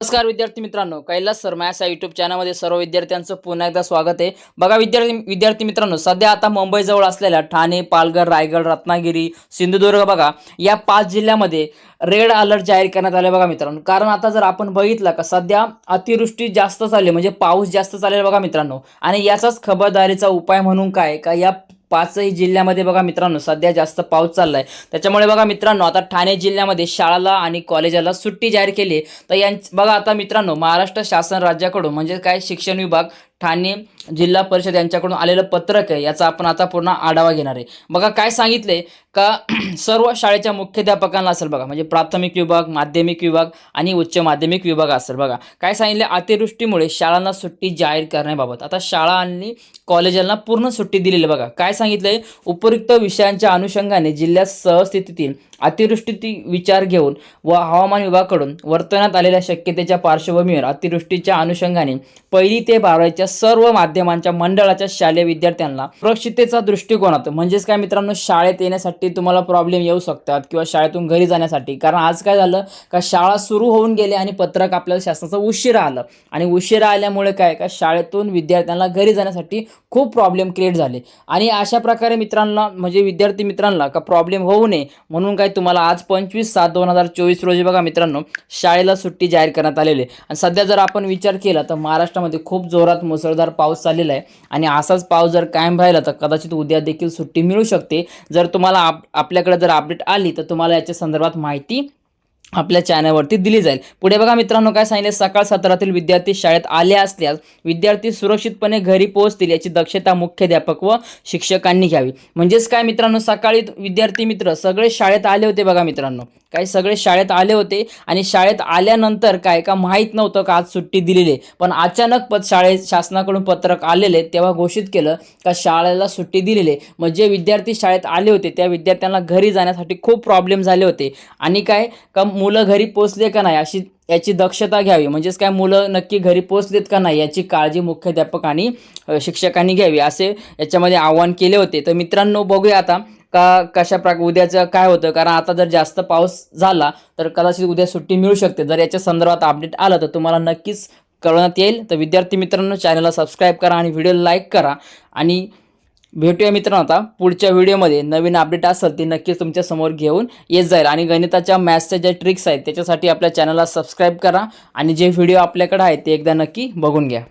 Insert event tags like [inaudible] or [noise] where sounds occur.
नमस्कार विद्यार्थी मित्रांनो कैलास शर्मा या युट्यूब चॅनलमध्ये सर्व विद्यार्थ्यांचं पुन्हा एकदा स्वागत आहे. बघा विद्यार्थी विद्यार्थी मित्रांनो सध्या आता मुंबईजवळ असलेल्या ठाणे पालघर रायगड रत्नागिरी सिंधुदुर्ग बघा या पाच जिल्ह्यामध्ये रेड अलर्ट जाहीर करण्यात आले बघा मित्रांनो. कारण आता जर आपण बघितलं का सध्या अतिवृष्टी जास्त चालली म्हणजे पाऊस जास्त चालेल बघा मित्रांनो. आणि याचाच खबरदारीचा उपाय म्हणून काय का या पाचही जिल्ह्यामध्ये बघा मित्रांनो सध्या जास्त पाऊस चाललाय. त्याच्यामुळे बघा मित्रांनो आता ठाणे जिल्ह्यामध्ये शाळाला आणि कॉलेजाला सुट्टी जाहीर केली तर यां बघा आता मित्रांनो महाराष्ट्र शासन राज्याकडून म्हणजे काय शिक्षण विभाग ठाणे जिल्हा परिषद यांच्याकडून आलेलं पत्रक आहे याचा आपण आता पूर्ण आढावा घेणार आहे. बघा काय सांगितले का [clears throat] सर्व शाळेच्या मुख्याध्यापकांना असेल बघा म्हणजे प्राथमिक विभाग माध्यमिक विभाग आणि उच्च माध्यमिक विभाग असेल बघा. काय सांगितले अतिवृष्टीमुळे शाळांना सुट्टी जाहीर करण्याबाबत. आता शाळा आणि कॉलेजांना पूर्ण सुट्टी दिलेली आहे बघा. काय सांगितलंय? उपयुक्त विषयांच्या अनुषंगाने जिल्ह्यात सहस्थितीतील अतिवृष्टी विचार घेऊन व हवामान विभागाकडून वर्तवण्यात आलेल्या शक्यतेच्या पार्श्वभूमीवर अतिवृष्टीच्या अनुषंगाने पहिली ते बारावीच्या सर्व माध्यमांच्या मंडळाच्या शालेय विद्यार्थ्यांना सुरक्षिततेचा दृष्टिकोनात म्हणजेच काय मित्रांनो शाळेत येण्यासाठी तुम्हाला प्रॉब्लेम येऊ शकतात किंवा शाळेतून घरी जाण्यासाठी. कारण आज काय झालं? का शाळा सुरू होऊन गेले आणि पत्रक आपल्याला शासनाचं उशिरा आलं. आणि उशिरा आल्यामुळे काय? का शाळेतून विद्यार्थ्यांना घरी जाण्यासाठी खूप प्रॉब्लेम क्रिएट झाले. आणि अशा प्रकारे मित्रांना म्हणजे विद्यार्थी मित्रांना का प्रॉब्लेम होऊ नये म्हणून काय तुम्हाला आज पंचवीस सात दोन हजार चोवीस रोजी बघा मित्रांनो शाळेला सुट्टी जाहीर करण्यात आलेली आहे. आणि सध्या जर आपण विचार केला तर महाराष्ट्रामध्ये खूप जोरात मुसळधार पाऊस चाललेला आहे. आणि असाच पाऊस जर कायम राहिला तर कदाचित उद्या देखील सुट्टी मिळू शकते. जर तुम्हाला आप आपल्याकडे जर अपडेट आली तर तुम्हाला याच्या संदर्भात माहिती आपल्या चॅनलवरती दिली जाईल. पुढे बघा मित्रांनो काय सांगितले सकाळ सत्रातील विद्यार्थी शाळेत आले असल्यास विद्यार्थी सुरक्षितपणे घरी पोहोचतील याची दक्षता मुख्याध्यापक व शिक्षकांनी घ्यावी. म्हणजेच काय मित्रांनो सकाळी विद्यार्थी मित्र सगळे शाळेत आले होते बघा मित्रांनो. काही सगळे शाळेत आले होते आणि शाळेत आल्यानंतर काय का माहीत नव्हतं का आज सुट्टी दिलेली आहे. पण अचानक पद शाळेत शासनाकडून पत्रक आलेले तेव्हा घोषित केलं का शाळेला सुट्टी दिलेली आहे. मग जे विद्यार्थी शाळेत आले होते त्या विद्यार्थ्यांना घरी जाण्यासाठी खूप प्रॉब्लेम झाले होते. आणि काय का मुलं घरी पोचले का नाही अशी याची दक्षता घ्यावी. म्हणजेच काय मुलं नक्की घरी पोचलेत का नाही याची काळजी मुख्याध्यापक आणि शिक्षकांनी घ्यावी असे याच्यामध्ये आवाहन केले होते. तर मित्रांनो बघूया आता का कशा प्रकार उद्याचं काय होतं. कारण आता जर जास्त पाऊस झाला तर कदाचित उद्या सुट्टी मिळू शकते. जर याच्या संदर्भात अपडेट आलं तर तुम्हाला नक्कीच कळवण्यात येईल. तर विद्यार्थी मित्रांनो चॅनलला सबस्क्राईब करा आणि व्हिडिओ लाईक करा. आणि भेटूया मित्रांनो आता पुढच्या व्हिडिओमध्ये. नवीन अपडेट असेल ती नक्कीच तुमच्यासमोर घेऊन येत जाईल. आणि गणिताच्या मॅथ्सच्या ज्या ट्रिक्स आहेत त्याच्यासाठी आपल्या चॅनलला सबस्क्राईब करा. आणि जे व्हिडिओ आपल्याकडे आहेत ते एकदा नक्की बघून घ्या.